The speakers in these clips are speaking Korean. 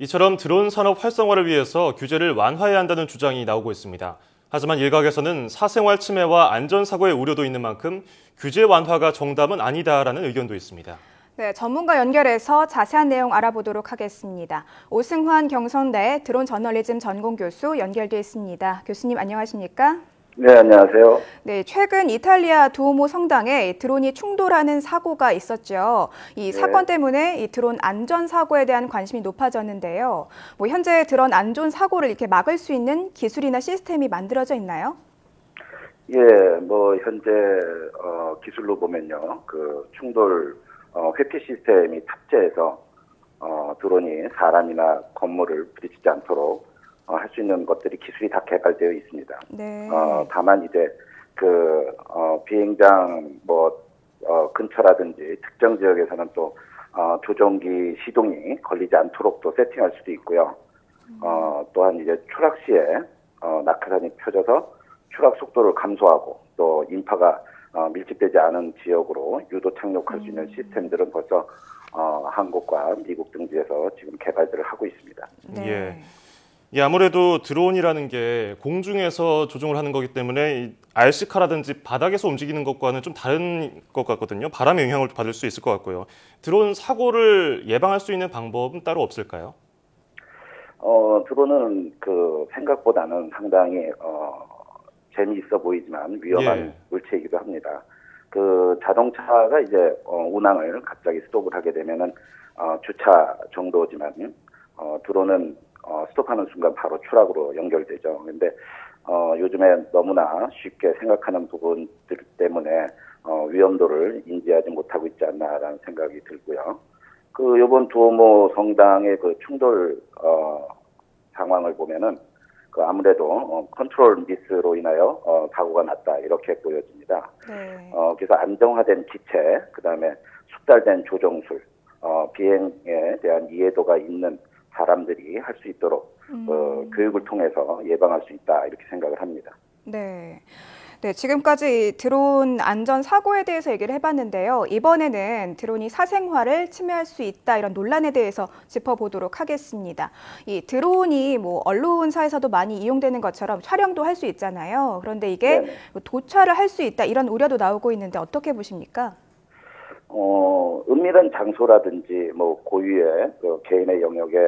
이처럼 드론 산업 활성화를 위해서 규제를 완화해야 한다는 주장이 나오고 있습니다. 하지만 일각에서는 사생활 침해와 안전사고의 우려도 있는 만큼 규제 완화가 정답은 아니다라는 의견도 있습니다. 네, 전문가 연결해서 자세한 내용 알아보도록 하겠습니다. 오승환 경선대 드론 저널리즘 전공 교수 연결돼 있습니다. 교수님 안녕하십니까? 네, 안녕하세요. 네, 최근 이탈리아 두오모 성당에 드론이 충돌하는 사고가 있었죠. 이 네. 사건 때문에 이 드론 안전 사고에 대한 관심이 높아졌는데요. 뭐 현재 드론 안전 사고를 이렇게 막을 수 있는 기술이나 시스템이 만들어져 있나요? 예, 뭐 현재 어, 기술로 보면요, 그 충돌 어, 회피 시스템이 탑재해서 어, 드론이 사람이나 건물을 부딪히지 않도록 어, 할 수 있는 것들이 기술이 다 개발되어 있습니다. 네. 어, 다만 이제 그 어, 비행장 뭐 어, 근처라든지 특정 지역에서는 또 어, 조종기 시동이 걸리지 않도록 또 세팅할 수도 있고요. 어, 또한 이제 추락 시에 어, 낙하산이 펴져서 추락 속도를 감소하고 또 인파가 어, 밀집되지 않은 지역으로 유도 착륙할 수 있는 음. 시스템들은 벌써 어, 한국과 미국 등지에서 지금 개발들을 하고 있습니다. 네. 예. 예, 아무래도 드론이라는 게 공중에서 조종을 하는 거기 때문에 RC카라든지 바닥에서 움직이는 것과는 좀 다른 것 같거든요. 바람의 영향을 받을 수 있을 것 같고요. 드론 사고를 예방할 수 있는 방법은 따로 없을까요? 어, 드론은 그 생각보다는 상당히 어, 재미있어 보이지만 위험한 예. 물체이기도 합니다. 그 자동차가 이제 어, 운항을 갑자기 스톱을 하게 되면은 어, 주차 정도지만 어, 드론은 어, 스톱하는 순간 바로 추락으로 연결되죠. 근데 어, 요즘에 너무나 쉽게 생각하는 부분들 때문에 어, 위험도를 인지하지 못하고 있지 않나라는 생각이 들고요. 그 요번 두오모 성당의 그 충돌 어, 상황을 보면은 그 아무래도 어, 컨트롤 미스로 인하여 어, 사고가 났다 이렇게 보여집니다. 네. 어, 그래서 안정화된 기체, 그 다음에 숙달된 조종술, 어, 비행에 대한 이해도가 있는 사람들이 할 수 있도록 음. 어, 교육을 통해서 예방할 수 있다 이렇게 생각을 합니다. 네. 네, 지금까지 드론 안전 사고에 대해서 얘기를 해봤는데요. 이번에는 드론이 사생활을 침해할 수 있다 이런 논란에 대해서 짚어보도록 하겠습니다. 이 드론이 뭐 언론사에서도 많이 이용되는 것처럼 촬영도 할 수 있잖아요. 그런데 이게 네. 도찰을 할 수 있다 이런 우려도 나오고 있는데 어떻게 보십니까? 어, 은밀한 장소라든지 뭐 고유의 그 개인의 영역에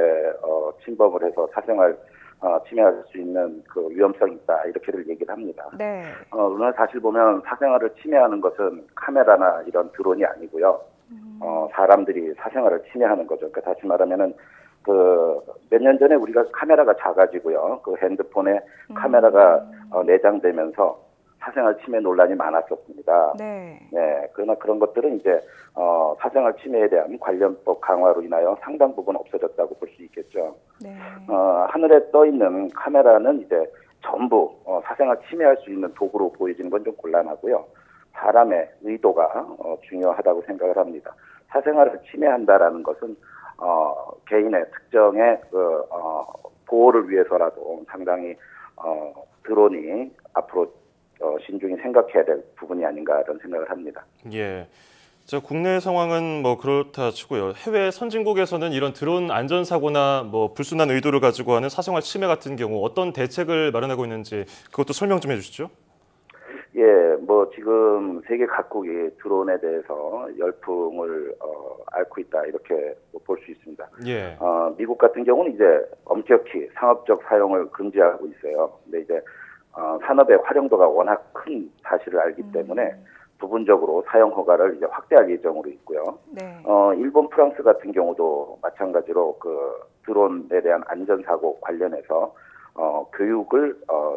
어, 침범을 해서 사생활 어, 침해할 수 있는 그 위험성이 있다 이렇게들 얘기를 합니다. 네. 어, 그러나 사실 보면 사생활을 침해하는 것은 카메라나 이런 드론이 아니고요. 음. 어, 사람들이 사생활을 침해하는 거죠. 그러니까 다시 말하면은 그 몇 년 전에 우리가 카메라가 작아지고요. 그 핸드폰에 음. 카메라가 어, 내장되면서 사생활 침해 논란이 많았었습니다. 네. 네. 그러나 그런 것들은 이제 어, 사생활 침해에 대한 관련법 강화로 인하여 상당 부분 없어졌다고 볼 수 있겠죠. 네. 어, 하늘에 떠 있는 카메라는 이제 전부 어, 사생활 침해할 수 있는 도구로 보여지는 건 좀 곤란하고요. 사람의 의도가 어, 중요하다고 생각을 합니다. 사생활을 침해한다라는 것은 어, 개인의 특정의 그, 어, 보호를 위해서라도 상당히 어, 드론이 앞으로 어, 신중히 생각해야 될 부분이 아닌가 이런 생각을 합니다. 예. 자, 국내 상황은 뭐 그렇다 치고요. 해외 선진국에서는 이런 드론 안전 사고나 뭐 불순한 의도를 가지고 하는 사생활 침해 같은 경우 어떤 대책을 마련하고 있는지 그것도 설명 좀 해주시죠. 예, 뭐 지금 세계 각국이 드론에 대해서 열풍을 어, 앓고 있다 이렇게 볼 수 있습니다. 예. 어, 미국 같은 경우는 이제 엄격히 상업적 사용을 금지하고 있어요. 근데 이제 어, 산업의 활용도가 워낙 큰 사실을 알기 음. 때문에 부분적으로 사용 허가를 이제 확대할 예정으로 있고요. 네. 어, 일본, 프랑스 같은 경우도 마찬가지로 그 드론에 대한 안전 사고 관련해서 어, 교육을 어,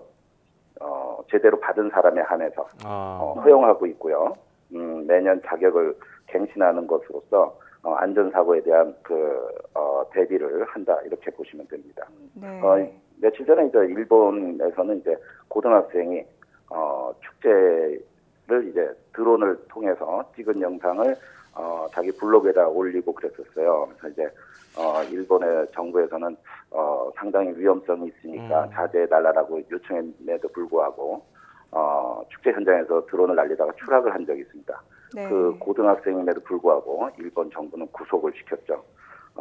어, 제대로 받은 사람에 한해서 아. 어, 허용하고 있고요. 음, 매년 자격을 갱신하는 것으로서 어, 안전 사고에 대한 그, 어, 대비를 한다, 이렇게 보시면 됩니다. 네. 어, 며칠 전에 이제 일본에서는 이제 고등학생이, 어, 축제를 이제 드론을 통해서 찍은 영상을, 어, 자기 블로그에다 올리고 그랬었어요. 그래서 이제, 어, 일본의 정부에서는, 어, 상당히 위험성이 있으니까 음. 자제해 달라고 요청했음에도 불구하고, 어, 축제 현장에서 드론을 날리다가 추락을 한 적이 있습니다. 네. 그 고등학생임에도 불구하고 일본 정부는 구속을 시켰죠.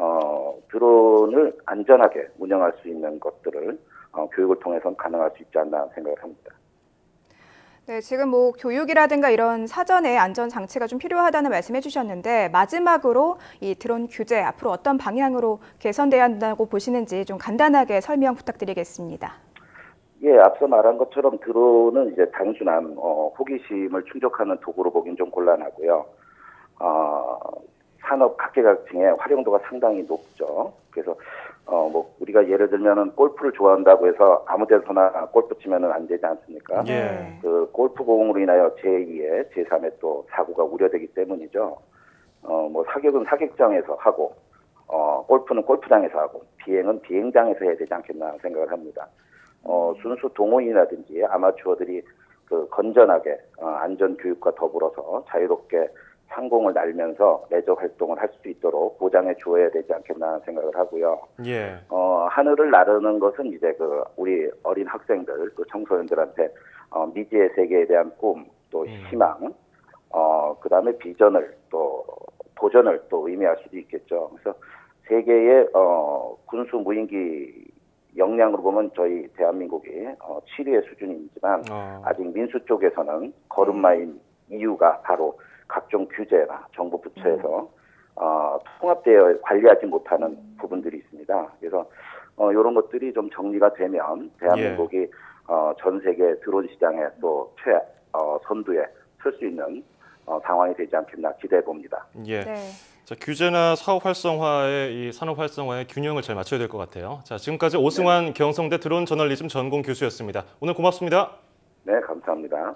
어, 드론을 안전하게 운영할 수 있는 것들을 어, 교육을 통해서 가능할 수 있지 않나 생각을 합니다. 네, 지금 뭐 교육이라든가 이런 사전에 안전 장치가 좀 필요하다는 말씀해 주셨는데 마지막으로 이 드론 규제 앞으로 어떤 방향으로 개선돼야 한다고 보시는지 좀 간단하게 설명 부탁드리겠습니다. 예, 앞서 말한 것처럼 드론은 이제 단순한 어, 호기심을 충족하는 도구로 보긴 좀 곤란하고요. 어, 산업 각계각층의 활용도가 상당히 높죠. 그래서 어 뭐 우리가 예를 들면은 골프를 좋아한다고 해서 아무 데서나 골프 치면은 안 되지 않습니까? 예. 그 골프 공으로 인하여 제2의 제3의 또 사고가 우려되기 때문이죠. 어 뭐 사격은 사격장에서 하고 어 골프는 골프장에서 하고 비행은 비행장에서 해야 되지 않겠나 생각을 합니다. 어 순수 동호인이라든지 아마추어들이 그 건전하게 어, 안전 교육과 더불어서 자유롭게 상공을 날면서 레저 활동을 할 수 있도록 보장해 주어야 되지 않겠나 생각을 하고요. 예. 어, 하늘을 나르는 것은 이제 그 우리 어린 학생들 또 청소년들한테 어, 미지의 세계에 대한 꿈, 또 음. 희망, 어, 그 다음에 비전을 또 도전을 또 의미할 수도 있겠죠. 그래서 세계의 어, 군수 무인기 역량으로 보면 저희 대한민국이 어, 7위의 수준이지만 어. 아직 민수 쪽에서는 걸음마인 이유가 바로 각종 규제나 정부 부처에서 음. 어, 통합되어 관리하지 못하는 부분들이 있습니다. 그래서 어, 이런 것들이 좀 정리가 되면 대한민국이 예. 어, 전 세계 드론 시장에 또 최 어, 선두에 설 수 있는 어, 상황이 되지 않겠나 기대해 봅니다. 예. 네. 자, 규제나 사업 활성화의 이 산업 활성화의 균형을 잘 맞춰야 될 것 같아요. 자, 지금까지 오승환 네. 경성대 드론 저널리즘 전공 교수였습니다. 오늘 고맙습니다. 네, 감사합니다.